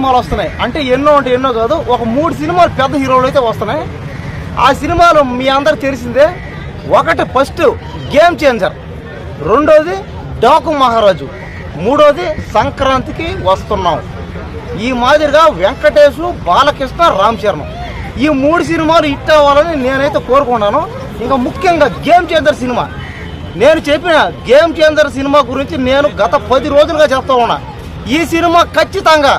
సినిమాలు వస్తున్నాయి. అంటే ఎన్నో అంటే ఎన్నో కాదు ఒక మూడు సినిమాలు పెద్ద హీరోలు అయితే వస్తున్నాయి. ఆ సినిమాలు మీ అందరు తెలిసిందే. ఒకటి ఫస్ట్ గేమ్ చేంజర్ రెండోది డాకు మహారాజు మూడోది సంక్రాంతికి వస్తున్నాం. ఈ మాదిరిగా వెంకటేశు బాలకృష్ణ రామ్ చరణ్ ఈ మూడు సినిమాలు హిట్ అవ్వాలని నేనైతే కోరుకున్నాను ఇంకా ముఖ్యంగా గేమ్ చేంజర్ సినిమా. నేను చెప్పిన గేమ్ చేంజర్ సినిమా గురించి నేను గత పది రోజులుగా చెప్తా ఉన్నా. ఈ సినిమా ఖచ్చితంగా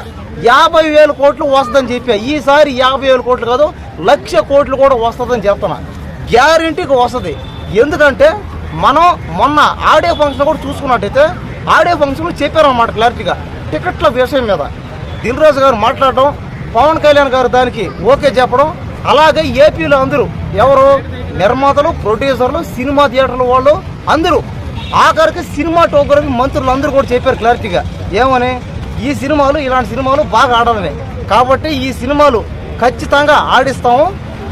యాభై వేల కోట్లు వస్తుందని చెప్పా. ఈసారి యాభై వేల కోట్లు కాదు లక్ష కోట్లు కూడా వస్తుందని చెప్తున్నా. గ్యారంటీకి వస్తుంది. ఎందుకంటే మనం మొన్న ఆడియో ఫంక్షన్ కూడా చూసుకున్నట్టయితే ఆడియో ఫంక్షన్ చెప్పారన్నమాట క్లారిటీగా. టికెట్ల విషయం మీద. దిల్రాజు గారు మాట్లాడడం పవన్ కళ్యాణ్ గారు దానికి ఓకే చెప్పడం అలాగే ఏపీలో అందరూ ఎవరు? నిర్మాతలు ప్రొడ్యూసర్లు సినిమా థియేటర్ల వాళ్ళు అందరూ. ఆఖరికి సినిమాటోగ్రఫీ మంత్రులు అందరూ కూడా చెప్పారు క్లారిటీగా. ఏమని? ఈ సినిమాలు ఇలాంటి సినిమాలు బాగా ఆడాలని కాబట్టి ఈ సినిమాలు ఖచ్చితంగా ఆడిస్తాము.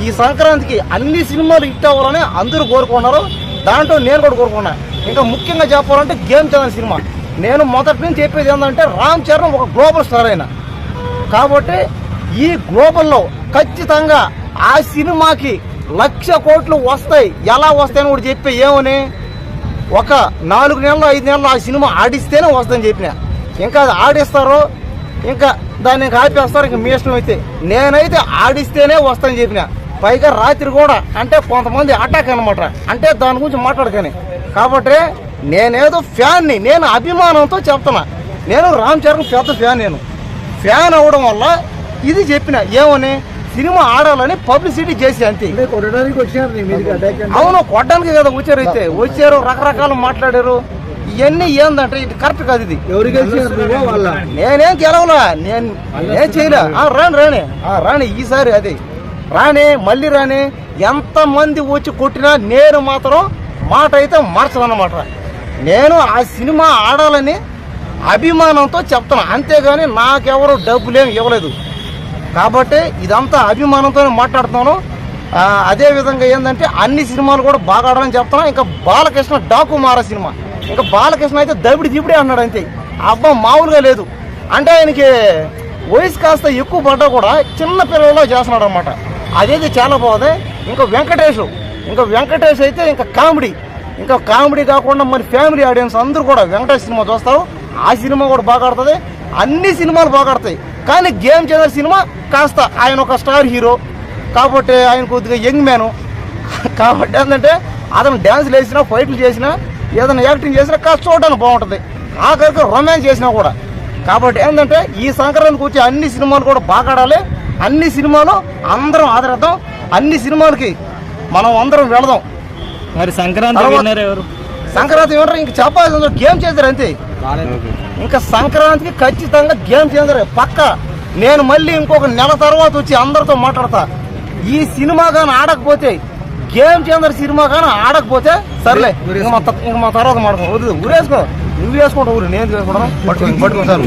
ఈ సంక్రాంతికి అన్ని సినిమాలు హిట్ అవ్వాలని అందరూ కోరుకున్నారు దాంట్లో నేను కూడా కోరుకున్నా ఇంకా ముఖ్యంగా చెప్పాలంటే గేమ్ చరణ్ సినిమా. నేను మొదటి నుంచి చెప్పేది ఏంటంటే రామ్ చరణ్ ఒక గ్లోబల్ స్టార్ అయిన. కాబట్టి ఈ గ్లోబల్లో ఖచ్చితంగా ఆ సినిమాకి లక్ష కోట్లు వస్తాయి. ఎలా వస్తాయని కూడా చెప్పి ఏమని? ఒక నాలుగు నెలలు ఐదు నెలలు ఆ సినిమా ఆడిస్తేనే వస్తుందని చెప్పిన. ఇంకా అది ఆడిస్తారో ఇంకా దాన్ని ఇంకా ఆపేస్తారు ఇంకా మీ ఇష్టం అయితే. నేనైతే ఆడిస్తేనే వస్తానని చెప్పిన. పైగా రాత్రి కూడా అంటే కొంతమంది అటాక్ అనమాట అంటే దాని గురించి మాట్లాడకని. కాబట్టి నేనేదో ఫ్యాన్ని నేను అభిమానంతో చెప్తున్నా. నేను రామ్ చరణ్ పెద్ద ఫ్యాన్ నేను. ఫ్యాన్ అవ్వడం వల్ల ఇది చెప్పిన ఏమని? సినిమా ఆడాలని పబ్లిసిటీ చేసి అంతే. అవును కొట్టడానికి కదా వచ్చారు అయితే. వచ్చారు రకరకాలు మాట్లాడారు. ఇవన్నీ ఏందంటే ఇది కరెక్ట్ కాదు ఇది. నేనేం గెలవలా? నేను నేను చేయలే. ఆ, రాని రాని ఆ, రాని ఈసారి అది. రాని మళ్ళీ రాని ఎంతమంది వచ్చి కొట్టినా నేను మాత్రం మాట అయితే మార్చదన్నమాట నేను ఆ సినిమా ఆడాలని అభిమానంతో చెప్తాను అంతేగాని నాకెవరు డబ్బులేం ఇవ్వలేదు. కాబట్టి ఇదంతా అభిమానంతోనే మాట్లాడుతున్నాను. ఆ, అదే విధంగా ఏంటంటే అన్ని సినిమాలు కూడా బాగా ఆడాలని చెప్తున్నా. ఇంకా బాలకృష్ణ డాకుమార సినిమా. ఇంకా బాలకృష్ణ అయితే దబిడి దిబిడే అన్నాడు అంతే. అబ్బా మామూలుగా లేదు. అంటే ఆయనకి వయసు కాస్త ఎక్కువ పడ్డా కూడా చిన్న పిల్లల్లో చేస్తున్నాడు అనమాట అదేది చాలా బాగుంది. ఇంకా వెంకటేష్ ఇంకా వెంకటేష్ అయితే ఇంకా కామెడీ. ఇంకా కామెడీ కాకుండా మరి ఫ్యామిలీ ఆడియన్స్ అందరూ కూడా వెంకటేష్ సినిమా చూస్తారు. ఆ సినిమా కూడా బాగా ఆడుతుంది. అన్ని సినిమాలు బాగా ఆడతాయి. కానీ గేమ్ చేసే సినిమా కాస్త ఆయన ఒక స్టార్ హీరో. కాబట్టి ఆయన కొద్దిగా యంగ్ మ్యాను. కాబట్టి ఏంటంటే అతను డ్యాన్స్లు వేసినా ఫైట్లు చేసినా ఏదైనా యాక్టింగ్ చేసినా కాస్త చూడడానికి బాగుంటుంది. ఆఖరికి రొమాన్స్ చేసినా కూడా. కాబట్టి ఏంటంటే ఈ సంక్రాంతికి వచ్చే అన్ని సినిమాలు కూడా బాగా ఆడాలి. అన్ని సినిమాలు అందరం ఆదరిద్దాం. అన్ని సినిమాలకి మనం అందరం వెళదాం. మరి సంక్రాంతి ఎవరు? సంక్రాంతి ఏమంటారు ఇంక చెప్పాల్సింది గేమ్ చేశారు అంతే. ఇంకా సంక్రాంతికి ఖచ్చితంగా గేమ్ చేంజర్ పక్క. నేను మళ్ళీ ఇంకొక నెల తర్వాత వచ్చి అందరితో మాట్లాడతా. ఈ సినిమా కానీ ఆడకపోతే గేమ్ చేంజర్ సినిమా కానీ ఆడకపోతే సర్లే ఇంక మా త- ఇంక మా తర్వాత మాట్లాడుకో వద్దు ఊరేసుకో. నువ్వు వేసుకుంటావు ఊరు నేను వేసుకుంటాను. పట్టుకో పట్టుకో సార్.